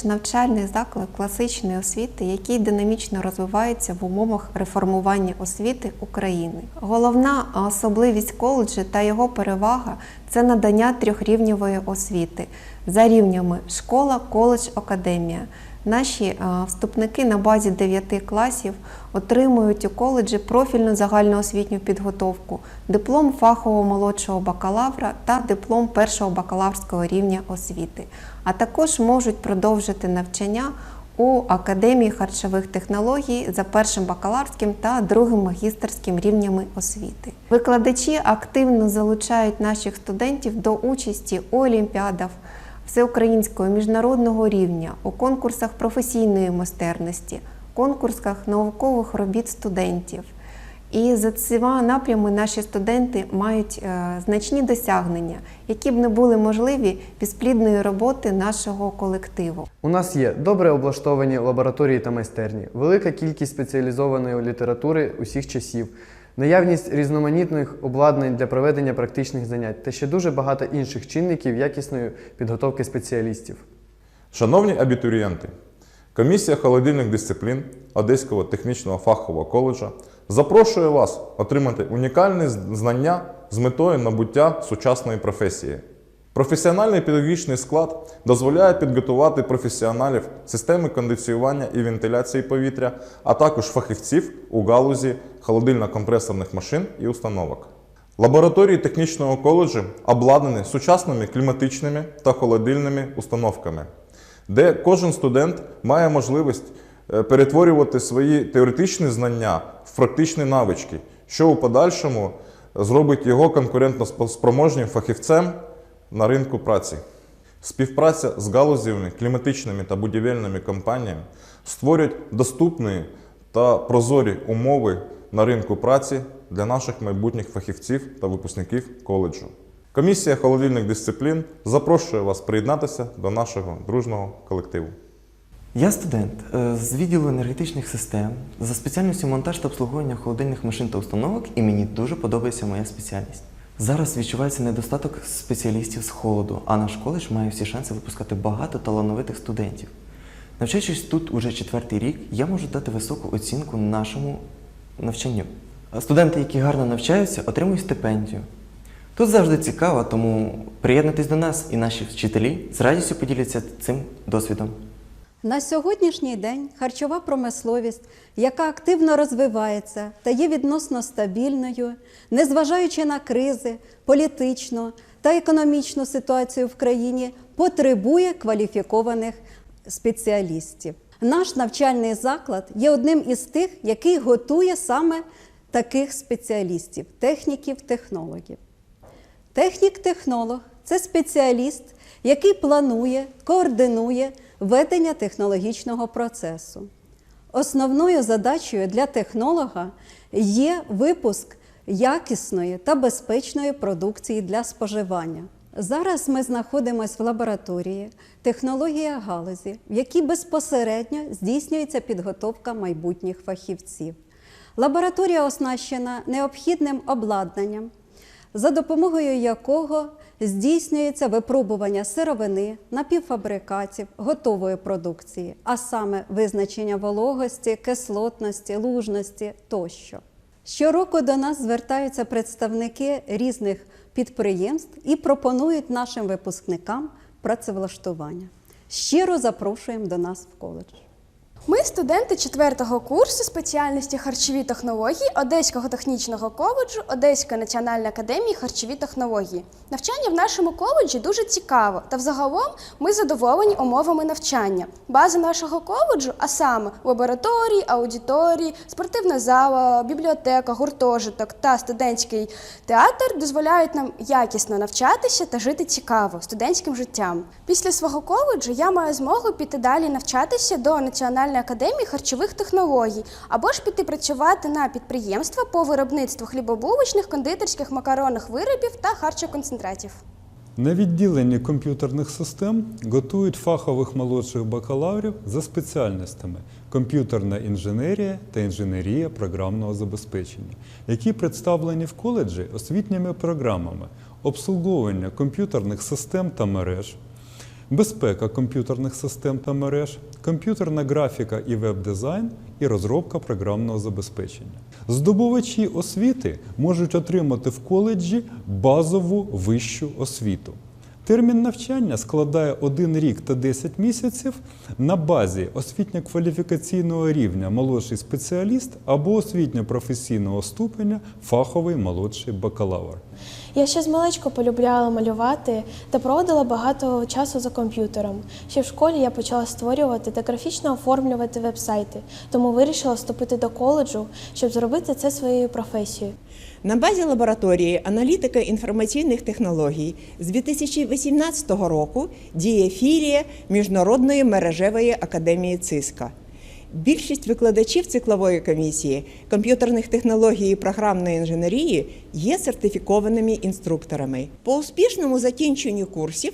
коледж навчальний заклад класичної освіти, який динамічно розвивається в умовах реформування освіти України. Головна особливість коледжу та його перевага це надання трьохрівньової освіти за рівнями школа, коледж, академія. Наші е, вступники на базі 9 класів отримують у коледжі профільну загальноосвітню підготовку, диплом фахового молодшого бакалавра та диплом першого бакалаврського рівня освіти, а також можуть продовжити навчання у Академії харчових технологій за першим бакалаврським та другим магістерським рівнями освіти. Викладачі активно залучають наших студентів до участі у олімпіадах всеукраїнського міжнародного рівня, у конкурсах професійної майстерності, конкурсах наукових робіт студентів. І за цими напрями наші студенти мають е, значні досягнення, які б не були можливі без плідної роботи нашого колективу. У нас є добре облаштовані лабораторії та майстерні, велика кількість спеціалізованої літератури усіх часів, наявність різноманітних обладнань для проведення практичних занять та ще дуже багато інших чинників якісної підготовки спеціалістів. Шановні абітурієнти, комісія холодильних дисциплін Одеського технічного фахового коледжа запрошує вас отримати унікальні знання з метою набуття сучасної професії. Професіональний педагогічний склад дозволяє підготувати професіоналів системи кондиціювання і вентиляції повітря, а також фахівців у галузі холодильно-компресорних машин і установок. Лабораторії технічного коледжу обладнані сучасними кліматичними та холодильними установками, де кожен студент має можливість е, перетворювати свої теоретичні знання в практичні навички, що у подальшому зробить його конкурентно спроможним фахівцем на ринку праці. Співпраця з галузівними, кліматичними та будівельними компаніями створюють доступні та прозорі умови на ринку праці для наших майбутніх фахівців та випускників коледжу. Комісія холодильних дисциплін запрошує вас приєднатися до нашого дружного колективу. Я студент е, з відділу енергетичних систем за спеціальністю монтаж та обслуговування холодильних машин та установок, і мені дуже подобається моя спеціальність. Зараз відчувається недостаток спеціалістів з холоду, а наш коледж має всі шанси випускати багато талановитих студентів. Навчаючись тут уже четвертий рік, я можу дати високу оцінку нашому навчанню. Студенти, які гарно навчаються, отримують стипендію. Тут завжди цікаво, тому приєднуйтесь до нас, і наші вчителі з радістю поділяться цим досвідом. На сьогоднішній день харчова промисловість, яка активно розвивається та є відносно стабільною, незважаючи на кризи, політичну та економічну ситуацію в країні, потребує кваліфікованих спеціалістів. Наш навчальний заклад є одним із тих, який готує саме таких спеціалістів, техніків, технологів. Технік-технолог це спеціаліст, який планує, координує ведення технологічного процесу. Основною задачею для технолога є випуск якісної та безпечної продукції для споживання. Зараз ми знаходимося в лабораторії технологія галузі, в якій безпосередньо здійснюється підготовка майбутніх фахівців. Лабораторія оснащена необхідним обладнанням, за допомогою якого здійснюється випробування сировини, напівфабрикатів, готової продукції, а саме визначення вологості, кислотності, лужності тощо. Щороку до нас звертаються представники різних підприємств і пропонують нашим випускникам працевлаштування. Щиро запрошуємо до нас в коледж. Ми студенти четвертого курсу спеціальності харчові технології Одеського технічного коледжу Одеської національної академії харчові технології. Навчання в нашому коледжі дуже цікаво, та взагалом ми задоволені умовами навчання. База нашого коледжу, а саме лабораторії, аудиторії, спортивна зала, бібліотека, гуртожиток та студентський театр дозволяють нам якісно навчатися та жити цікаво студентським життям. Після свого коледжу я маю змогу піти далі навчатися до Національної академії харчових технологій або ж піти працювати на підприємства по виробництву хлібобулочних, кондитерських, макаронних виробів та харчоконцентратів. На відділенні комп'ютерних систем готують фахових молодших бакалаврів за спеціальностями комп'ютерна інженерія та інженерія програмного забезпечення, які представлені в коледжі освітніми програмами обслуговування комп'ютерних систем та мереж, безпека комп'ютерних систем та мереж, комп'ютерна графіка і веб-дизайн і розробка програмного забезпечення. Здобувачі освіти можуть отримати в коледжі базову вищу освіту. Термін навчання складає 1 рік та 10 місяців на базі освітньо-кваліфікаційного рівня молодший спеціаліст або освітньо-професійного ступеня фаховий молодший бакалавр. Я ще з маличку полюбляла малювати та проводила багато часу за комп'ютером. Ще в школі я почала створювати та графічно оформлювати веб-сайти, тому вирішила вступити до коледжу, щоб зробити це своєю професією. На базі лабораторії аналітики інформаційних технологій з 2018 року діє філія Міжнародної мережевої академії ЦИСКА. Більшість викладачів циклової комісії комп'ютерних технологій і програмної інженерії є сертифікованими інструкторами. По успішному закінченню курсів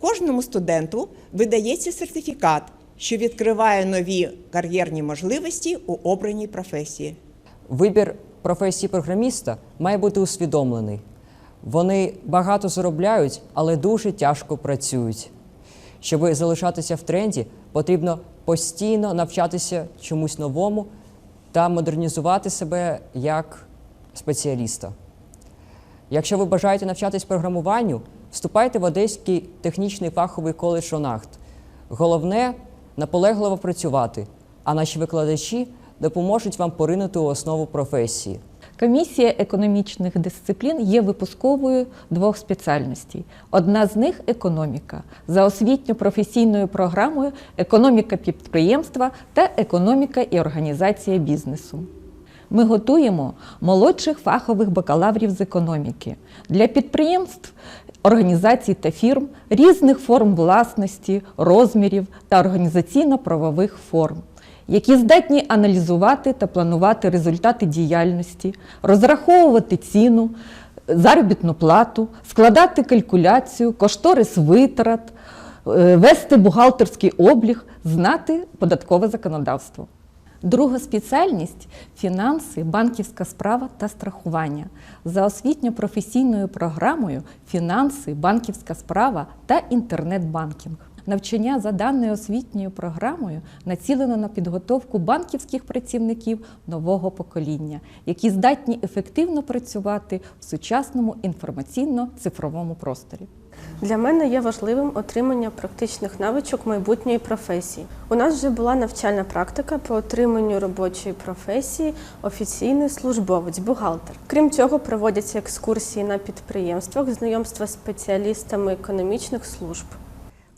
кожному студенту видається сертифікат, що відкриває нові кар'єрні можливості у обраній професії. Вибір професії програміста має бути усвідомлений. Вони багато заробляють, але дуже тяжко працюють. Щоб залишатися в тренді, потрібно постійно навчатися чомусь новому та модернізувати себе як спеціаліста. Якщо ви бажаєте навчатись програмуванню, вступайте в Одеський технічний фаховий коледж Ронахт. Головне наполегливо працювати, а наші викладачі допоможуть вам поринути у основу професії. Комісія економічних дисциплін є випусковою двох спеціальностей. Одна з них економіка за освітньо-професійною програмою економіка підприємства та економіка і організація бізнесу. Ми готуємо молодших фахових бакалаврів з економіки для підприємств, організацій та фірм різних форм власності, розмірів та організаційно-правових форм які здатні аналізувати та планувати результати діяльності, розраховувати ціну, заробітну плату, складати калькуляцію, кошторис витрат, е, вести бухгалтерський облік, знати податкове законодавство. Друга спеціальність фінанси, банківська справа та страхування. За освітньо-професійною програмою фінанси, банківська справа та інтернет-банкінг. Навчання за даною освітньою програмою націлено на підготовку банківських працівників нового покоління, які здатні ефективно працювати в сучасному інформаційно-цифровому просторі. Для мене є важливим отримання практичних навичок майбутньої професії. У нас вже була навчальна практика по отриманню робочої професії офіційний службовець, бухгалтер. Крім цього, проводяться екскурсії на підприємствах, знайомства з спеціалістами економічних служб.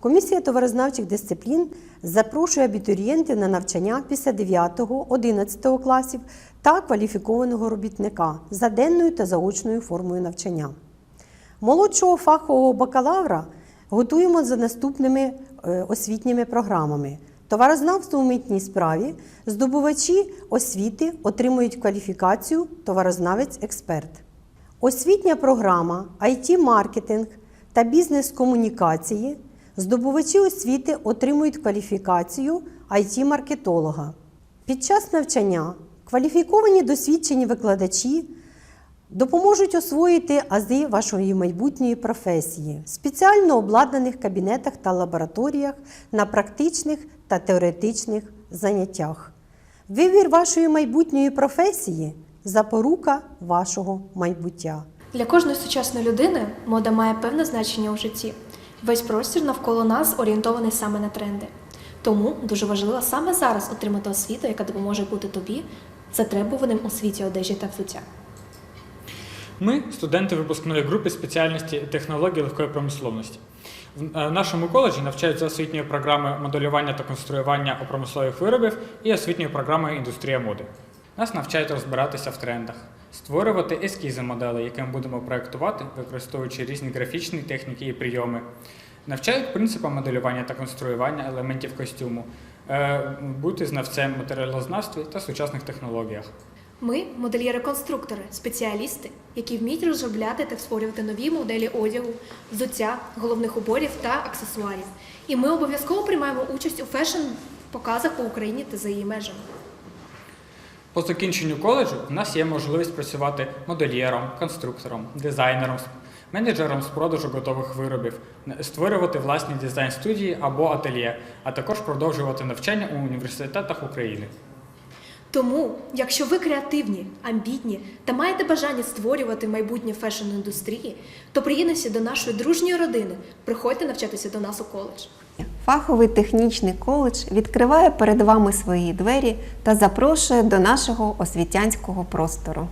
Комісія товарознавчих дисциплін запрошує абітурієнтів на навчання після 9-11 класів та кваліфікованого робітника за денною та заочною формою навчання. Молодшого фахового бакалавра готуємо за наступними е, освітніми програмами. Товарознавство у митній справі здобувачі освіти отримують кваліфікацію товарознавець-експерт. Освітня програма IT-маркетинг та бізнес-комунікації здобувачі освіти отримують кваліфікацію IT-маркетолога. Під час навчання кваліфіковані досвідчені викладачі допоможуть освоїти ази вашої майбутньої професії в спеціально обладнаних кабінетах та лабораторіях на практичних та теоретичних заняттях. Вибір вашої майбутньої професії запорука вашого майбуття. Для кожної сучасної людини мода має певне значення у житті. Весь простір навколо нас орієнтований саме на тренди. Тому дуже важливо саме зараз отримати освіту, яка допоможе бути тобі затребуваним у світі одежі та взуття. Ми студенти випускної групи спеціальності технології легкої промисловності. В е, нашому коледжі навчають за освітньою програмою моделювання та конструювання промислових виробів і освітньою програмою індустрія моди. Нас навчають розбиратися в трендах, створювати ескізи моделей, які ми будемо проєктувати, використовуючи різні графічні техніки і прийоми. Навчають принципам моделювання та конструювання елементів костюму, е, бути знавцем матеріалознавстві та сучасних технологіях. Ми модельєри-конструктори, спеціалісти, які вміють розробляти та створювати нові моделі одягу, взуття, головних уборів та аксесуарів. І ми обов'язково приймаємо участь у фешн-показах по Україні та за її межами. По закінченню коледжу в нас є можливість працювати модельєром, конструктором, дизайнером, менеджером з продажу готових виробів, створювати власні дизайн-студії або ательє, а також продовжувати навчання у університетах України. Тому, якщо ви креативні, амбітні та маєте бажання створювати майбутнє фешн-індустрії, то приєднуйся до нашої дружньої родини. Приходьте навчатися до нас у коледж. Фаховий технічний коледж відкриває перед вами свої двері та запрошує до нашого освітянського простору.